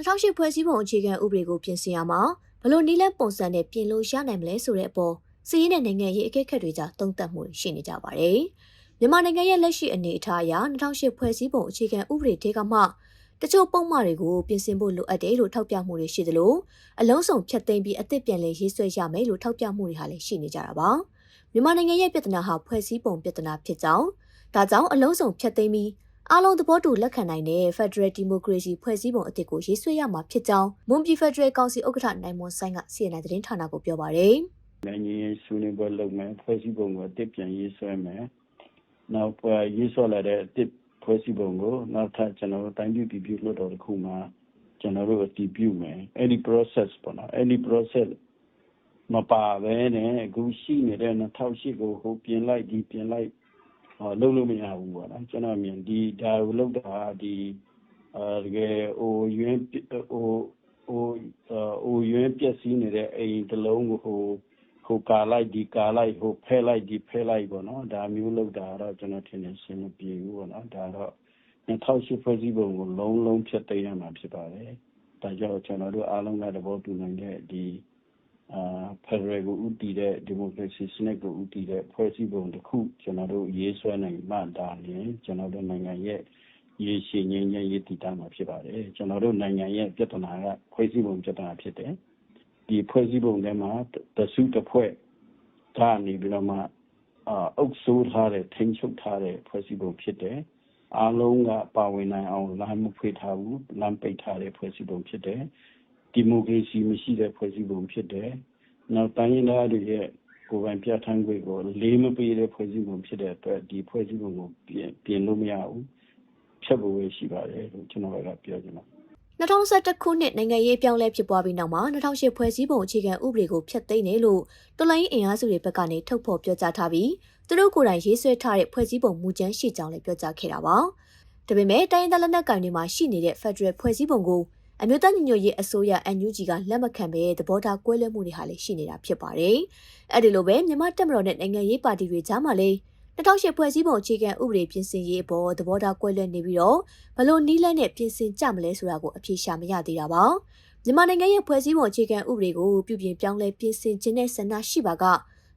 2008ဖွဲ့စည်းပုံအခြေခံဥပဒေကိုပြင်ဆင်ရမှာဘလို့နီးလန်းပုံစံနဲ့ပြင်လို့ရနိုင်မလဲဆိုတဲ့အပေါ်စီးရင်တဲ့နိုင်ငံရေးအကဲခတ်တွေကြားတုံ့တက်မှုရှိနေကြပါတယ်။မြန်မာနိုင်ငံရဲ့လက်ရှိအနေအထားအရ2008ဖွဲ့စည်းပုံအခြေခံဥပဒေထဲကမှတချို့ပုံမှန်တွေကိုပြင်ဆင်ဖို့လိုအပ်တယ်လို့ထောက်ပြမှုတွေရှိသလိုအလုံးစုံဖြတ်သိမ်းပြီးအသစ်ပြန်လည်ရေးဆွဲရမယ်လို့ထောက်ပြမှုတွေဟာလည်းရှိနေကြတာပါ။မြန်မာနိုင်ငံရဲ့ပြည်ထနာဟာဖွဲ့စည်းပုံပြည်ထနာဖြစ်ကြောင်းဒါကြောင့်အလုံးစုံဖြတ်သိမ်းပြီး အားလုံးသဘောတူလက်ခံနိုင်တဲ့ Federal Democracy ဖွဲ့စည်းပုံအသစ်ကိုရေးဆွဲရမှာဖြစ်ကြောင်းမွန်ပြည် Federal ကောင်စီဥက္ကဋ္ဌနိုင်မွန်ဆိုင်က CNN သတင်းဌာနကိုပြောပါရယ်နိုင်ငံရေးဆွေးနွေးပွဲလုပ်မယ်ဖွဲ့စည်းပုံကိုအတစ်ပြန်ရေးဆွဲမယ်နောက်ပွဲရေးဆွဲလာတဲ့အတစ်ဖွဲ့စည်းပုံကိုနောက်ထပ်ကျွန်တော်တို့တိုင်းပြည်ပြည်လွှတ်တော်တစ်ခုမှာကျွန်တော်တို့အတည်ပြုမယ်အဲ့ဒီ process ပေါ့နော်အဲ့ဒီ process မပါဘဲနဲ့အခုရှိနေတဲ့2008ကိုဟိုပြင်လိုက်ဒီပြင်လိုက် ဟောလုံးလို့မရဘူးပေါ့နော်ကျွန်တော်မြင်ဒီဒါကိုလောက်တာဒီအဲတကယ်ဟိုယူရင်ဟိုဟိုဟိုယူရင်ပျက်စီးနေတဲ့အိမ်တစ်လုံးကိုဟိုဟိုကာလိုက်ဒီကာလိုက်ဟိုဖဲလိုက်ဒီဖဲလိုက်ပေါ့နော်ဒါမျိုးလောက်တာတော့ကျွန်တော်ထင်တယ်ရှင်းမပြေဘူးပေါ့နော်ဒါတော့2008ဖွဲ့စည်းပုံကိုလုံးလုံးဖြတ်သိမ်းရမှာဖြစ်ပါတယ်ဒါကြောင့်ကျွန်တော်တို့အားလုံးကသဘောတူနိုင်တဲ့ဒီအာ ဖက်ဒရယ်ကိုဥတည်တဲ့ ဒီမိုကရေစီစနစ်ကိုဥတည်တဲ့ ဖွဲ့စည်းပုံတစ်ခု ကျွန်တော်တို့ ရေးဆွဲနိုင်မှဒါရင် ကျွန်တော်တို့နိုင်ငံရဲ့ ရေရှည်ငြိမ်းချမ်းရေး တည်တာမှာ ဖြစ်ပါတယ် ကျွန်တော်တို့နိုင်ငံရဲ့ ပြဿနာက ဖွဲ့စည်းပုံပြဿနာဖြစ်တယ် ဒီဖွဲ့စည်းပုံထဲမှာ တစုတစ်ဖွဲ့ကနေပြီးတော့မှအာအုပ်စိုးထားတဲ့ ထိန်းချုပ်ထားတဲ့ ဖွဲ့စည်းပုံဖြစ်တယ် အားလုံးက ပါဝင်နိုင်အောင် လမ်းမဖွေထားဘူး လမ်းပိတ်ထားတဲ့ ဖွဲ့စည်းပုံဖြစ်တယ် ဒီမိုကရေစီမရှိတဲ့ ဖွဲ့စည်းပုံဖြစ်တယ်။နောက် တိုင်းရင်းသားတွေရဲ့ ကိုယ်ပိုင်ပြဋ္ဌာန်းခွင့်ကိုလေးမပေးတဲ့ ဖွဲ့စည်းပုံဖြစ်တဲ့အတွက် ဒီဖွဲ့စည်းပုံကို ပြင်ပြင်လို့မရဘူး။ဖြတ်ဖို့ပဲ ရှိပါတယ်လို့ ကျွန်တော်ကပြောချင်ပါတယ်2021ခုနှစ် နိုင်ငံရေးပြောင်းလဲ ဖြစ်ပွားပြီးနောက်မှာ2008ဖွဲ့စည်းပုံအခြေခံဥပဒေကို ဖျက်သိမ်းတယ်လို့ တော်လိုင်းအင်အားစုတွေဘက်ကနေထုတ်ဖော်ပြောကြားထားပြီး သူတို့ကိုယ်တိုင် ရေးဆွဲထားတဲ့ ဖွဲ့စည်းပုံမူကြမ်းရှိကြောင်းလည်း ပြောကြားခဲ့တာပါ။ဒါပေမဲ့ တိုင်းရင်းသားလက်နက်ကိုင်တွေမှာ ရှိနေတဲ့ Federal ဖွဲ့စည်းပုံကို အမျိုးသားညီညွတ်ရေးအစိုးရ NUG ကလက်မခံဘဲသဘောထားကွဲလွဲမှုတွေဟာလည်းရှိနေတာဖြစ်ပါတယ်။အဲဒီလိုပဲမြန်မာတက်မတော်နဲ့နိုင်ငံရေးပါတီတွေကြားမှာလည်း2008ဖွဲ့စည်းပုံအခြေခံဥပဒေပြင်ဆင်ရေးအပေါ်သဘောထားကွဲလွဲနေပြီးတော့ဘလို့နီးလန်းနဲ့ပြင်ဆင်ကြမလဲဆိုတာကိုအပြေရှာမရသေးတာပါမြန်မာနိုင်ငံရဲ့ဖွဲ့စည်းပုံအခြေခံဥပဒေကိုပြုပြင်ပြောင်းလဲပြင်ဆင်ခြင်းနဲ့ဆန္ဒရှိပါက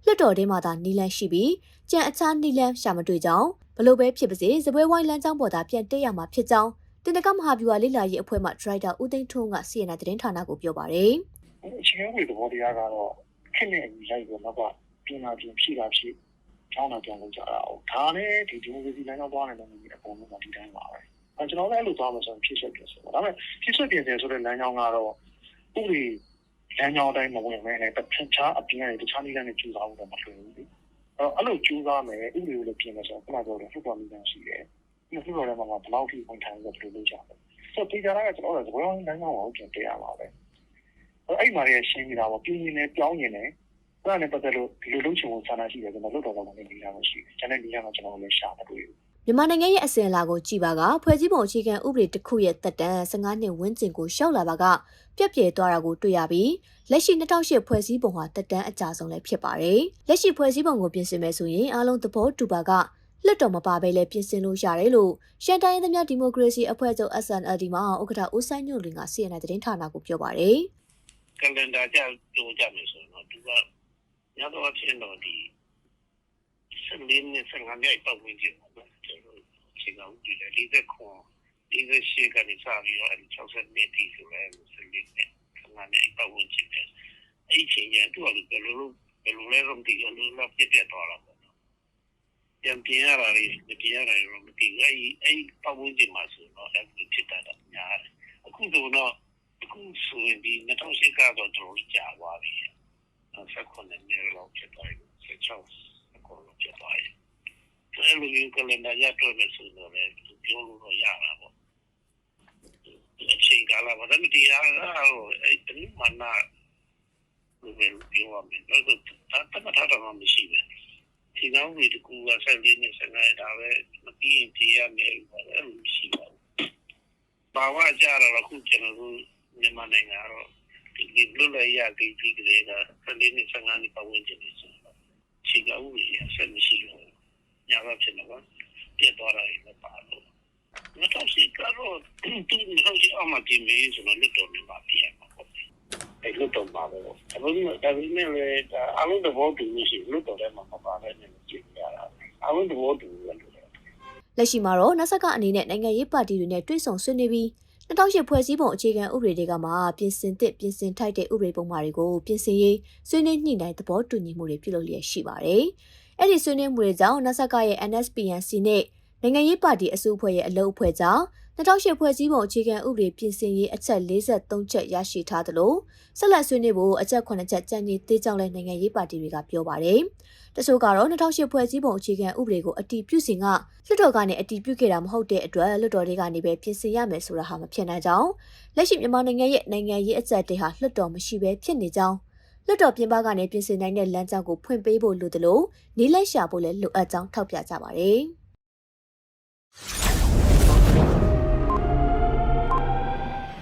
လွှတ်တော်ထဲမှာသာနီးလန်းရှိပြီးကြံအခြားနီးလန်းရှာမတွေ့ကြောင်းဘလို့ပဲဖြစ်ပါစေဇပွဲဝိုင်းလမ်းကြောင်းပေါ်သာပြန်တက်ရမှာဖြစ်ကြောင်း တင်တကမဟာဗျူဟာလိလာရေးအဖွဲ့မှဒရိုက်တာဦးသိန်းထွန်းက CNN သတင်းဌာနကိုပြောပါတယ်။အခြေခံဥပဒေသဘောတရားကတော့ခက်နဲ့အညီလိုက်ပြီးတော့ကပြင်လာပြင်ဖြည့်တာဖြည့်ကျောင်းတော်ပြန်လုပ်ကြတာ။ဒါနဲ့ဒီဒီမိုကရေစီလမ်းကြောင်းသွားနေတယ်လို့အကုန်လုံးကဒီတိုင်းပါပဲ။အဲကျွန်တော်လည်းအဲ့လိုသွားမှဆိုရင်ဖြည့်ချက်ပြင်ဆိုတော့ဒါပေမဲ့ဖြည့်ချက်ပြင်ဆိုတဲ့လမ်းကြောင်းကတော့ဥပဒေလမ်းကြောင်းတိုင်းမဝင်မဲနဲ့တခြားအပြင်ကနေတခြားနည်းလမ်းတွေကျူးစားဖို့တော့မလွယ်ဘူးလေ။အဲ့လိုကျူးစားမယ်ဥပဒေကိုလည်းပြင်မယ်ဆိုတော့ခုနပြောတဲ့ဖုတ်တော်နည်းလမ်းရှိတယ်။ ဒီလိုတော့မှဘယ်လောက်ထိဝန်ထမ်းလို့ဘယ်လိုလုပ်ကြလဲဆိုတော့ဒီကြတာကကျွန်တော်တို့ဇပွဲအောင်တိုင်းအောင်ပြင်ပြရမှာပဲအဲ့မှာရရှင်းနေတာပေါ့ပြင်းနေပြောင်းနေတယ်အဲ့ဒါနဲ့ပတ်သက်လို့ဒီလိုလုပ်ချင်ဖို့ဆန္ဒရှိတယ်ကျွန်တော်လုပ်တော့တော့လည်းနေရမှာရှိတယ်ကျွန်တော်နေရမှာကျွန်တော်လည်းရှာမတွေ့ဘူးမြန်မာနိုင်ငံရဲ့အစဉ်အလာကိုကြည်ပါကဖွဲ့စည်းပုံအခြေခံဥပဒေတစ်ခုရဲ့တက်တန်း15နှစ်ဝန်းကျင်ကိုရှောက်လာပါကပြက်ပြဲသွားတာကိုတွေ့ရပြီးလက်ရှိ2008ဖွဲ့စည်းပုံဟာတက်တန်းအကြဆုံးလည်းဖြစ်ပါတယ်။လက်ရှိဖွဲ့စည်းပုံကိုပြင်ဆင်မယ်ဆိုရင်အားလုံးသဘောတူပါက လက်တော်မပါဘဲလည်းပြင်ဆင်လို့ရတယ်လို့ရှန်တိုင်းသမျှဒီမိုကရေစီအဖွဲ့ချုပ် SNLD မှာဥက္ကဋ္ဌဦးဆိုင်ညွန့်လွင်က CNN သတင်းဌာနကိုပြောပါတယ်။ကလန်ဒါကြတိုးကြမယ်ဆိုတော့သူကညတော့အဖြစ်တော့ဒီစလင်းနဲ့ဆန်ကနေပတ်ဝန်းကျင်ပေါ့နော်။ကျွန်တော်ချိန်အောင်ဒီလေဒီခွန်ဒီကရှိကနေစားပြီးတော့အဲဒီ60နှစ်တိဆိုလဲစလင်းနဲ့ဆန်ကနေပတ်ဝန်းကျင်တယ်။အဲ့ဒီချိန်ကျတော့ဘယ်လိုဘယ်လိုလဲတော့ဒီလိုလောက်ပြည့်သွားတာပြ န်ပြင်ရတာတွေမပြင်ရတာတွေတော့မသိဘူးအဲ့အဲ့ပတ်ဝန်းကျင်မှာဆိုတော့အဲ့ဒီဖြစ်တာတော့များတယ်အခုဆိုတော့အခုဆိုရင်ဒီ2008ကတော့တော်တော်ကြာသွားပြီဆက်ခွန်နဲ့နေလောက်ဖြစ်သွားပြီဆက်ချောင်းအခုလောက်ဖြစ်သွားပြီအဲ့လိုမျိုးကလည်းနိုင်ရတော့မယ်ဆိုတော့လည်းပြောလို့တော့ရတာပေါ့အချိန်ကာလမှာတမတီးရတာအဲ့ဒီမှနာဘယ်လိုပြောရမလဲတော့တတ်တတ်တော့မရှိဘူး ဒီကောင်းတွေတကူကဆက်လေးနဲ့ဆက်နေဒါပဲမပြီးရင်ပြေးရမယ်ပေါ့အဲ့လိုရှိပါဘူး။ဘာဝကြတော့အခုကျွန်တော်တို့မြန်မာနိုင်ငံတော့ဒီလူလည်းရကြည့်ကြည့်ကလေးကဆက်လေးနဲ့ဆက်ငါးနှစ်ပတ်ဝန်းကျင်နေဆိုတော့ခြေကောင်းတွေဆက်မရှိဘူး။ညာဘက်ဖြစ်တော့ပြတ်သွားတာလည်းပါတော့မတော်ရှိကတော့သူမတော်ရှိအမှတင်မေးဆိုတော့လွတ်တော်နေပါပြရမှာပေါ့ အဲလွတ်တော်ပါပဲဒါပေမဲ့ဒါပေမဲ့လည်းအလုံးသဘောတူလို့ရှိရင်လွတ်တော်ထဲမှာမပါဘဲနဲ့ကြည့်ရတာအလုံးသဘောတူလို့လို့လက်ရှိမှာတော့နဆကအနေနဲ့နိုင်ငံရေးပါတီတွေနဲ့တွဲဆုံဆွေးနွေးပြီး2008ဖွဲ့စည်းပုံအခြေခံဥပဒေတွေကမှပြင်ဆင်သစ်ပြင်ဆင်ထိုက်တဲ့ဥပဒေပုံမှားတွေကိုပြင်ဆင်ရေးဆွေးနွေးညှိနှိုင်းသဘောတူညီမှုတွေပြုလုပ်လျက်ရှိပါတယ်။အဲ့ဒီဆွေးနွေးမှုတွေကြောင့်နဆကရဲ့ NSPNC နဲ့နိုင်ငံရေးပါတီအစုအဖွဲ့ရဲ့အလုပ်အဖွဲ့ကြောင့် 2008ဖွဲ့စည်းပုံအခြေခံဥပဒေပြင်ဆင်ရေးအချက်43ချက်ရရှိထားသလိုဆက်လက်ဆွေးနွေးဖို့အချက်9ချက်ကြံ့ကြီးသေးကြောင်းလည်းနိုင်ငံရေးပါတီတွေကပြောပါတယ်။တချို့ကတော့2008ဖွဲ့စည်းပုံအခြေခံဥပဒေကိုအတီးပြုစဉ်ကလွှတ်တော်ကနေအတီးပြုခဲ့တာမဟုတ်တဲ့အတွက်လွှတ်တော်တွေကနေပဲပြင်ဆင်ရမယ်ဆိုတာဟာမဖြစ်နိုင်ကြောင်းလက်ရှိမြန်မာနိုင်ငံရဲ့နိုင်ငံရေးအကြက်တွေဟာလွှတ်တော်မရှိဘဲဖြစ်နေကြောင်းလွှတ်တော်ပြင်ပကနေပြင်ဆင်နိုင်တဲ့လမ်းကြောင်းကိုဖွင့်ပေးဖို့လိုသလိုနေလိုက်ရှာဖို့လည်းလိုအပ်ကြောင်းထောက်ပြကြပါတယ်။